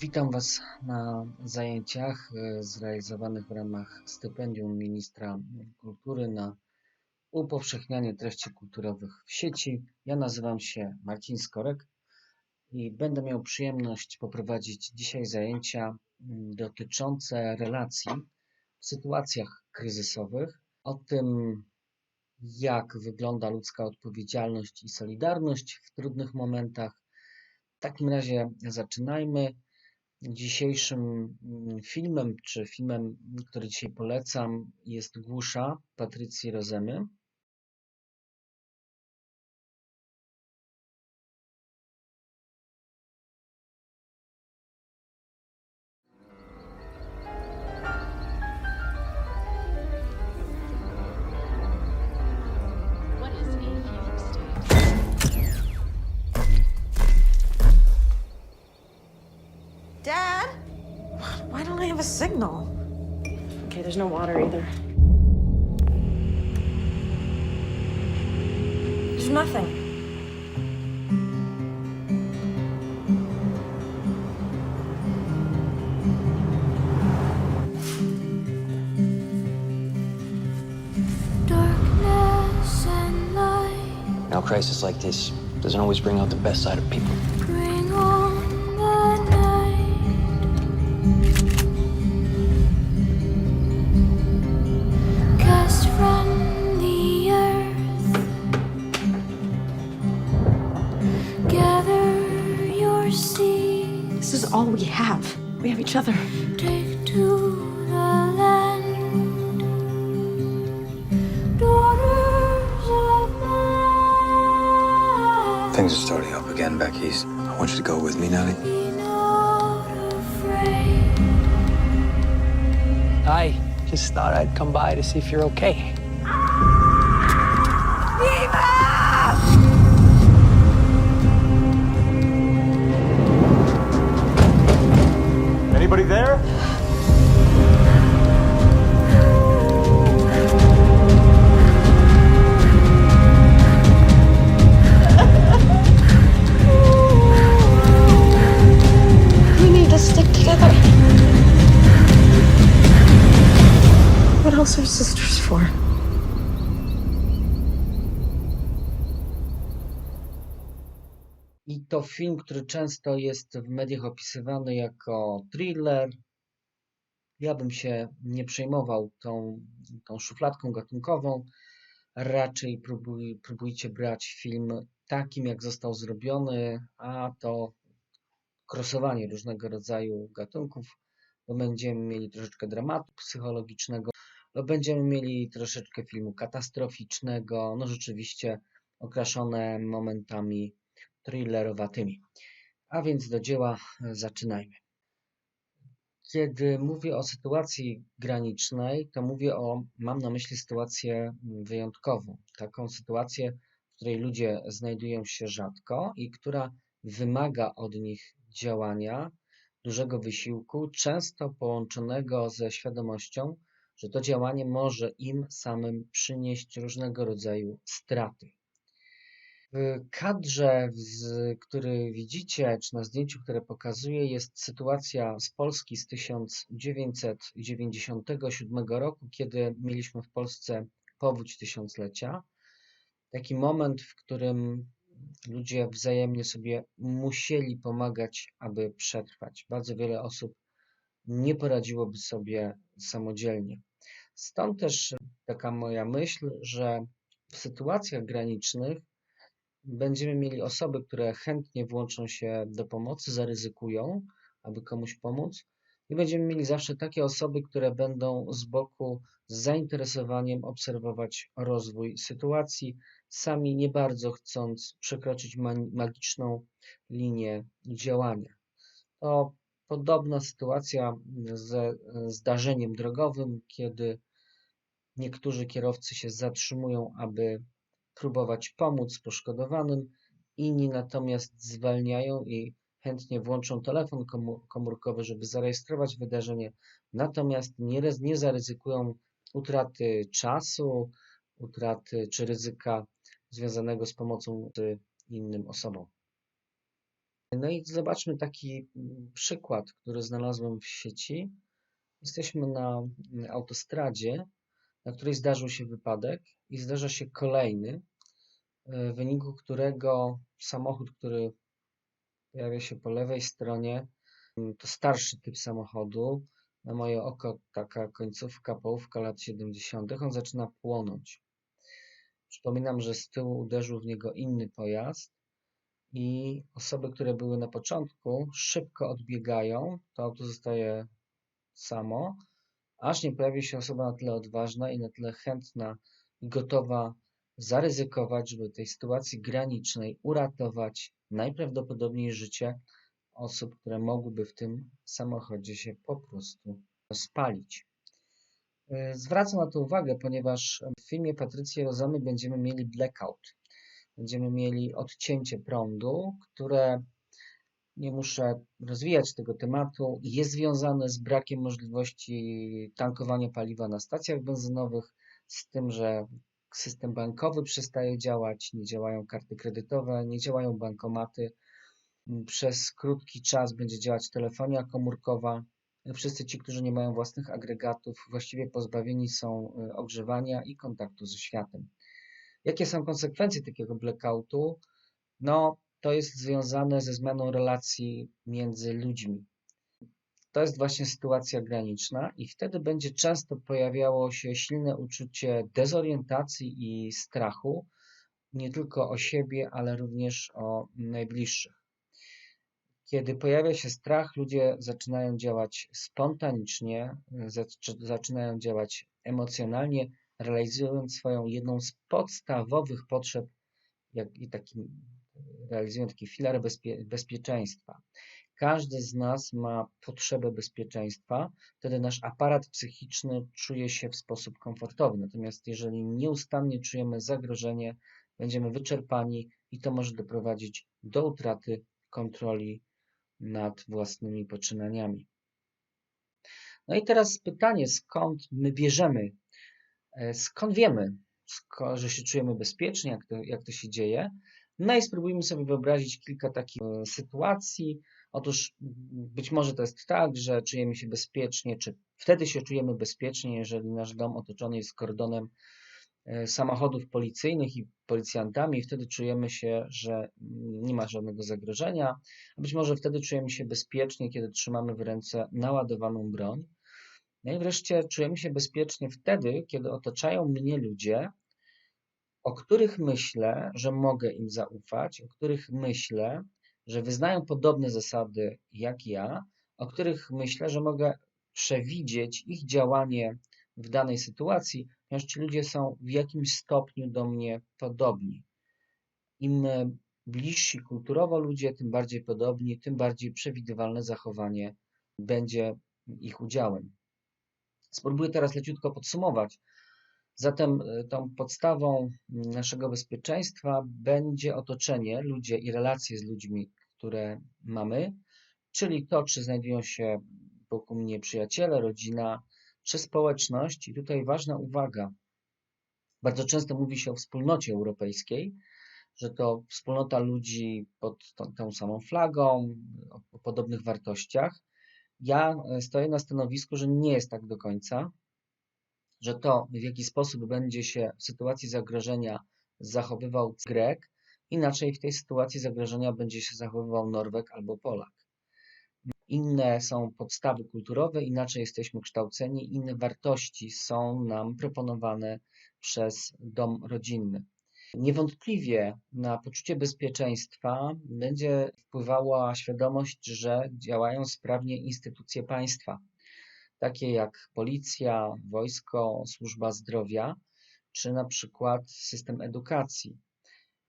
Witam Was na zajęciach e, zrealizowanych w ramach stypendium Ministra Kultury na upowszechnianie treści kulturowych w sieci. Ja nazywam się Marcin Skorek i będę miał przyjemność poprowadzić dzisiaj zajęcia mm, dotyczące relacji w sytuacjach kryzysowych, o tym, jak wygląda ludzka odpowiedzialność i solidarność w trudnych momentach. W takim razie zaczynajmy. Dzisiejszym mm, filmem, czy filmem, który dzisiaj polecam, jest Głusza Patrycji Rozemy. Signal? Okay, there's no water either. There's nothing. Darkness and light, Now, crisis like this doesn't always bring out the best side of people. Each other. take to the land. Daughters of man. Things are starting up again back east. I want you to go with me, Nellie. Be not afraid. I just thought I'd come by to see if you're okay. There? Film, który często jest w mediach opisywany jako thriller. Ja bym się nie przejmował tą, tą szufladką gatunkową. Raczej próbuj, próbujcie brać film takim, jak został zrobiony, a to krosowanie różnego rodzaju gatunków, bo będziemy mieli troszeczkę dramatu psychologicznego, bo będziemy mieli troszeczkę filmu katastroficznego, no rzeczywiście okraszone momentami thrillerowatymi. A więc do dzieła e, zaczynajmy. Kiedy mówię o sytuacji granicznej, to mówię o, mam na myśli sytuację wyjątkową. Taką sytuację, w której ludzie znajdują się rzadko i która wymaga od nich działania, dużego wysiłku, często połączonego ze świadomością, że to działanie może im samym przynieść różnego rodzaju straty. W kadrze, który widzicie, czy na zdjęciu, które pokazuję, jest sytuacja z Polski z 1997 roku, kiedy mieliśmy w Polsce powódź tysiąclecia. Taki moment, w którym ludzie wzajemnie sobie musieli pomagać, aby przetrwać. Bardzo wiele osób nie poradziłoby sobie samodzielnie. Stąd też taka moja myśl, że w sytuacjach granicznych będziemy mieli osoby, które chętnie włączą się do pomocy, zaryzykują, aby komuś pomóc. I będziemy mieli zawsze takie osoby, które będą z boku z zainteresowaniem obserwować rozwój sytuacji, sami nie bardzo chcąc przekroczyć ma- magiczną linię działania. To podobna sytuacja ze zdarzeniem drogowym, kiedy niektórzy kierowcy się zatrzymują, aby próbować pomóc poszkodowanym, inni natomiast zwalniają i chętnie włączą telefon komórkowy, żeby zarejestrować wydarzenie, natomiast nie, nie zaryzykują utraty czasu, utraty czy ryzyka związanego z pomocą innym osobom. No i zobaczmy taki mm, przykład, który znalazłem w sieci. Jesteśmy na mm, autostradzie, na której zdarzył się wypadek i zdarza się kolejny, w wyniku którego samochód, który pojawia się po lewej stronie, mm, to starszy typ samochodu, na moje oko taka końcówka, połówka lat 70., on zaczyna płonąć. Przypominam, że z tyłu uderzył w niego inny pojazd i osoby, które były na początku, szybko odbiegają, to auto zostaje samo, aż nie pojawi się osoba na tyle odważna i na tyle chętna i gotowa zaryzykować, żeby tej sytuacji granicznej uratować najprawdopodobniej życie osób, które mogłyby w tym samochodzie się po prostu spalić. Yy, Zwracam na to uwagę, ponieważ w filmie Patrycji Rozomy będziemy mieli blackout. Będziemy mieli odcięcie prądu, które nie muszę rozwijać tego tematu, jest związane z brakiem możliwości tankowania paliwa na stacjach benzynowych, z tym, że system bankowy przestaje działać, nie działają karty kredytowe, nie działają bankomaty. Przez krótki czas będzie działać telefonia komórkowa. Wszyscy ci, którzy nie mają własnych agregatów, właściwie pozbawieni są y, ogrzewania i kontaktu ze światem. Jakie są konsekwencje takiego blackoutu? No, to jest związane ze zmianą relacji między ludźmi. To jest właśnie sytuacja graniczna, i wtedy będzie często pojawiało się silne uczucie dezorientacji i strachu, nie tylko o siebie, ale również o najbliższych. Kiedy pojawia się strach, ludzie zaczynają działać spontanicznie, zac- zaczynają działać emocjonalnie, realizując swoją jedną z podstawowych potrzeb, jak i taki, realizują taki filar bezpie, bezpieczeństwa. Każdy z nas ma potrzebę bezpieczeństwa, wtedy nasz aparat psychiczny czuje się w sposób komfortowy. Natomiast jeżeli nieustannie czujemy zagrożenie, będziemy wyczerpani i to może doprowadzić do utraty kontroli nad własnymi poczynaniami. No i teraz pytanie, skąd my bierzemy, e, skąd wiemy, że się czujemy bezpiecznie, jak to, jak to się dzieje. No i spróbujmy sobie wyobrazić kilka takich e, sytuacji. Otóż być może to jest tak, że czujemy się bezpiecznie, czy wtedy się czujemy bezpiecznie, jeżeli nasz dom otoczony jest kordonem e, samochodów policyjnych i policjantami, wtedy czujemy się, że nie ma żadnego zagrożenia. Być może wtedy czujemy się bezpiecznie, kiedy trzymamy w ręce naładowaną broń. No i wreszcie czujemy się bezpiecznie wtedy, kiedy otaczają mnie ludzie, o których myślę, że mogę im zaufać, o których myślę, że wyznają podobne zasady jak ja, o których myślę, że mogę przewidzieć ich działanie w danej sytuacji, ponieważ ci ludzie są w jakimś stopniu do mnie podobni. Im e, bliżsi kulturowo ludzie, tym bardziej podobni, tym bardziej przewidywalne zachowanie będzie ich udziałem. Spróbuję teraz leciutko podsumować. Zatem e, tą podstawą naszego bezpieczeństwa będzie otoczenie, ludzie i relacje z ludźmi, które mamy, czyli to, czy znajdują się wokół mnie przyjaciele, rodzina, czy społeczność. I tutaj ważna uwaga. Bardzo często mówi się o wspólnocie europejskiej, że to wspólnota ludzi pod tą, tą samą flagą, o, o podobnych wartościach. Ja e, stoję na stanowisku, że nie jest tak do końca, że to, w jaki sposób będzie się w sytuacji zagrożenia zachowywał Grek, inaczej w tej sytuacji zagrożenia będzie się zachowywał Norweg albo Polak. Inne są podstawy kulturowe, inaczej jesteśmy kształceni, inne wartości są nam proponowane przez dom rodzinny. Niewątpliwie na poczucie bezpieczeństwa będzie wpływała świadomość, że działają sprawnie instytucje państwa, takie jak policja, wojsko, służba zdrowia, czy na przykład system edukacji.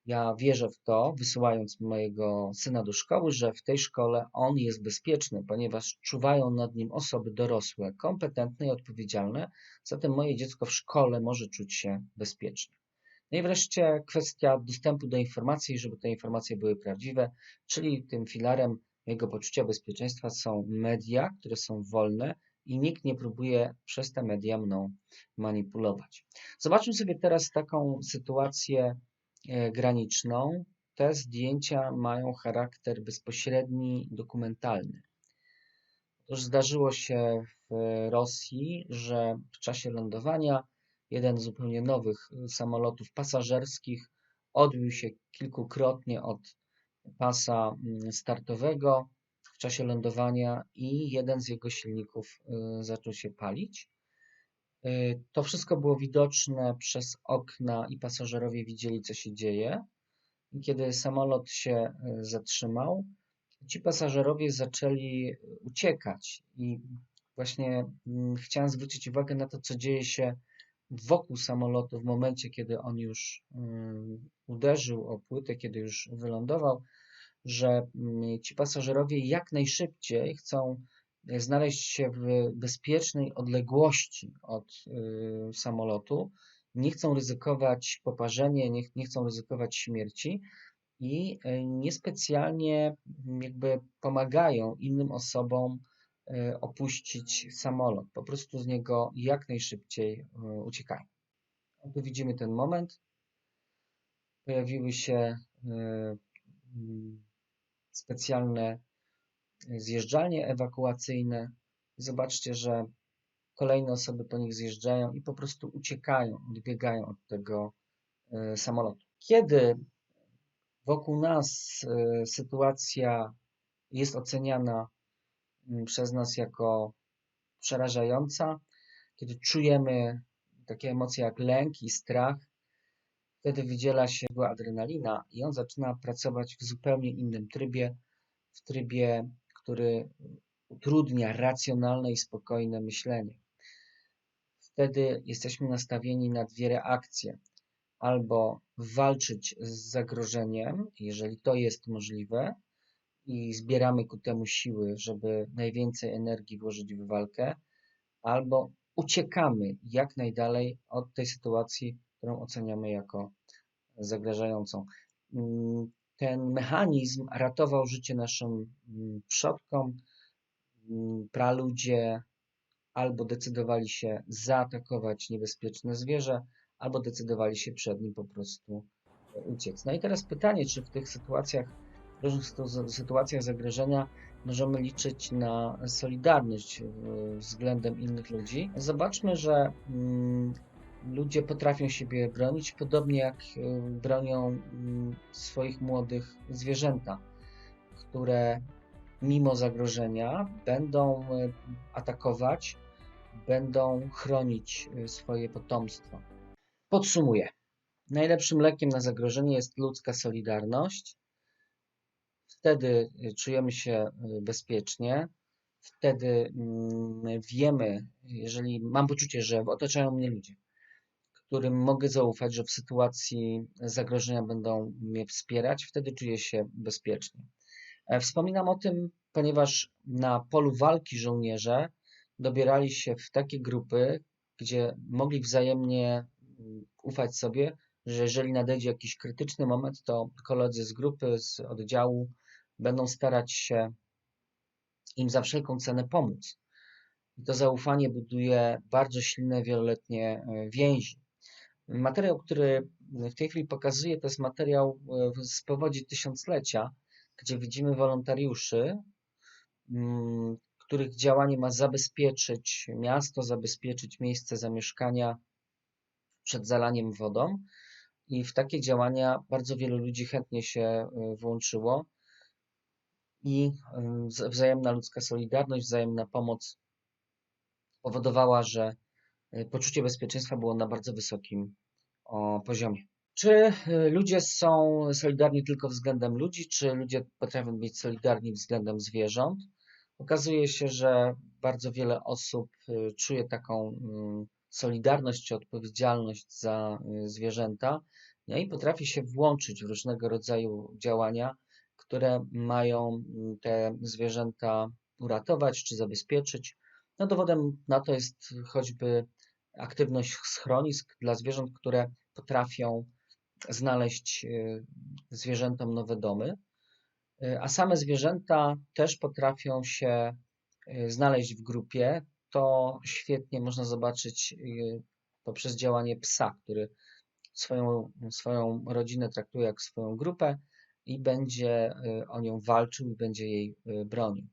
Ja wierzę w to, wysyłając mojego syna do szkoły, że w tej szkole on jest bezpieczny, ponieważ czuwają nad nim osoby dorosłe, kompetentne i odpowiedzialne, zatem moje dziecko w szkole może czuć się bezpiecznie. No i wreszcie kwestia dostępu do informacji, żeby te informacje były prawdziwe, czyli tym filarem mojego poczucia bezpieczeństwa są media, które są wolne i nikt nie próbuje przez te media mną manipulować. Zobaczmy sobie teraz taką sytuację e, graniczną. te zdjęcia mają charakter bezpośredni, dokumentalny. Otóż zdarzyło się w Rosji, że w czasie lądowania jeden z zupełnie nowych y, samolotów pasażerskich odbił się kilkukrotnie od pasa mm, startowego w czasie lądowania i jeden z jego silników y, zaczął się palić. Y, To wszystko było widoczne przez okna i pasażerowie widzieli, co się dzieje. Kiedy samolot się y, zatrzymał, ci pasażerowie zaczęli uciekać. I właśnie mm, chciałem zwrócić uwagę na to, co dzieje się wokół samolotu w momencie, kiedy on już mm, uderzył o płytę, kiedy już wylądował, że mm, ci pasażerowie jak najszybciej chcą e, znaleźć się w bezpiecznej odległości od y, samolotu, nie chcą ryzykować poparzenia, nie, nie chcą ryzykować śmierci i e, niespecjalnie mm, jakby pomagają innym osobom e, opuścić samolot. Po prostu z niego jak najszybciej uciekają. Tu widzimy ten moment. Pojawiły się mm, specjalne zjeżdżalnie ewakuacyjne. Zobaczcie, że kolejne osoby po nich zjeżdżają i po prostu uciekają, odbiegają od tego e, samolotu. Kiedy wokół nas e, sytuacja jest oceniana przez nas jako przerażająca, kiedy czujemy takie emocje jak lęk i strach, wtedy wydziela się była adrenalina i on zaczyna pracować w zupełnie innym trybie, w trybie, który utrudnia racjonalne i spokojne myślenie. Wtedy jesteśmy nastawieni na dwie reakcje. Albo walczyć z zagrożeniem, jeżeli to jest możliwe, i zbieramy ku temu siły, żeby najwięcej energii włożyć w walkę, albo uciekamy jak najdalej od tej sytuacji, którą oceniamy jako zagrażającą. Mm, Ten mechanizm ratował życie naszym mm, przodkom. Mm, Praludzie albo decydowali się zaatakować niebezpieczne zwierzę, albo decydowali się przed nim po prostu uciec. No i teraz pytanie, czy w tych sytuacjach, w różnych sytu- sytuacjach zagrożenia możemy liczyć na solidarność y, względem innych ludzi. Zobaczmy, że ludzie potrafią siebie bronić, podobnie jak y, bronią mm, swoich młodych zwierzęta, które mimo zagrożenia będą y, atakować, będą chronić y, swoje potomstwo. Podsumuję. Najlepszym lekiem na zagrożenie jest ludzka solidarność. Wtedy czujemy się bezpiecznie. Wtedy mm, wiemy, jeżeli mam poczucie, że otaczają mnie ludzie, którym mogę zaufać, że w sytuacji zagrożenia będą mnie wspierać, wtedy czuję się bezpiecznie. E, Wspominam o tym, ponieważ na polu walki żołnierze dobierali się w takie grupy, gdzie mogli wzajemnie mm, ufać sobie, że jeżeli nadejdzie jakiś krytyczny moment, to koledzy z grupy, z oddziału będą starać się im za wszelką cenę pomóc. I to zaufanie buduje bardzo silne, wieloletnie e, więzi. Materiał, który w tej chwili pokazuję, to jest materiał e, z powodzi tysiąclecia, gdzie widzimy wolontariuszy, mm, których działanie ma zabezpieczyć miasto, zabezpieczyć miejsce zamieszkania przed zalaniem wodą. I w takie działania bardzo wielu ludzi chętnie się e, włączyło. I e, wz- wzajemna ludzka solidarność, wzajemna pomoc powodowała, że poczucie bezpieczeństwa było na bardzo wysokim poziomie. Czy e, ludzie są solidarni tylko względem ludzi, czy ludzie potrafią być solidarni względem zwierząt? Okazuje się, że bardzo wiele osób y, czuje taką mm, solidarność czy odpowiedzialność za y, zwierzęta no i potrafi się włączyć w różnego rodzaju działania, które mają mm, te zwierzęta uratować czy zabezpieczyć. No dowodem na to jest choćby aktywność schronisk dla zwierząt, które potrafią znaleźć y, zwierzętom nowe domy. Y, A same zwierzęta też potrafią się y, znaleźć w grupie. To świetnie można zobaczyć poprzez działanie psa, który swoją, swoją rodzinę traktuje jak swoją grupę, i będzie o nią walczył i będzie jej bronił.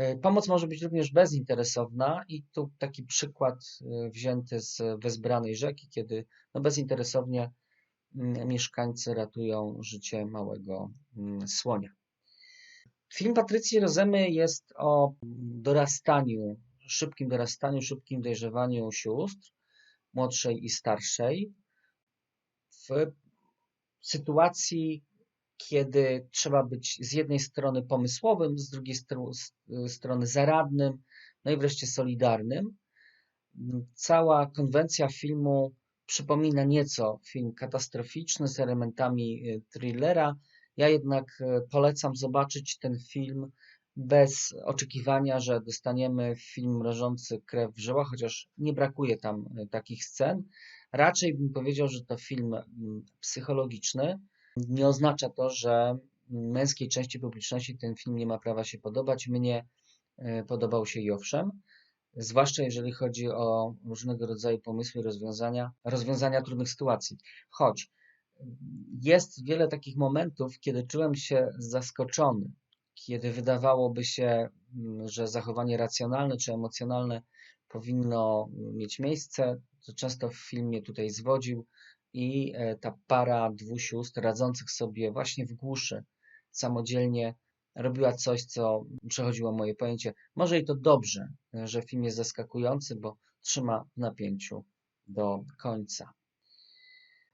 Y, Pomoc może być również bezinteresowna i tu taki przykład y, wzięty z Wezbranej Rzeki, kiedy no bezinteresownie mm, mieszkańcy ratują życie małego mm, słonia. Film Patrycji Rozemy jest o dorastaniu, szybkim dorastaniu, szybkim dojrzewaniu sióstr, młodszej i starszej, w sytuacji, kiedy trzeba być z jednej strony pomysłowym, z drugiej strony zaradnym, no i wreszcie solidarnym. Cała konwencja filmu przypomina nieco film katastroficzny z elementami y, thrillera. Ja jednak y, polecam zobaczyć ten film bez oczekiwania, że dostaniemy film mrożący krew w żyłach, chociaż nie brakuje tam y, takich scen. Raczej bym powiedział, że to film mm, psychologiczny. Nie oznacza to, że męskiej części publiczności ten film nie ma prawa się podobać. Mnie y, podobał się i owszem zwłaszcza jeżeli chodzi o różnego rodzaju pomysły, rozwiązania, rozwiązania trudnych sytuacji. Choć jest wiele takich momentów, kiedy czułem się zaskoczony, kiedy wydawałoby się, mm, że zachowanie racjonalne czy emocjonalne powinno mieć miejsce, to często w filmie tutaj zwodził i e, ta para dwóch sióstr radzących sobie właśnie w głuszy, samodzielnie robiła coś, co przechodziło moje pojęcie. Może i to dobrze, że film jest zaskakujący, bo trzyma w napięciu do końca.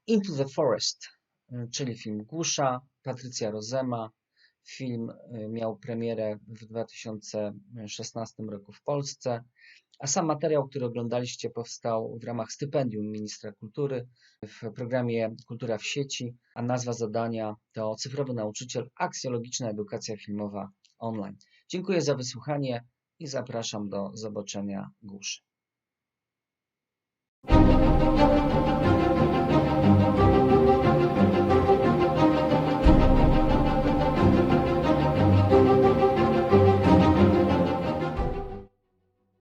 Into the Forest, y, czyli film Głusza, Patrycja Rozema. Film miał premierę w 2016 roku w Polsce, a sam materiał, który oglądaliście, powstał w ramach stypendium Ministra Kultury w programie Kultura w sieci, a nazwa zadania to Cyfrowy Nauczyciel Aksjologiczna Edukacja Filmowa Online. Dziękuję za wysłuchanie i zapraszam do zobaczenia głuszy.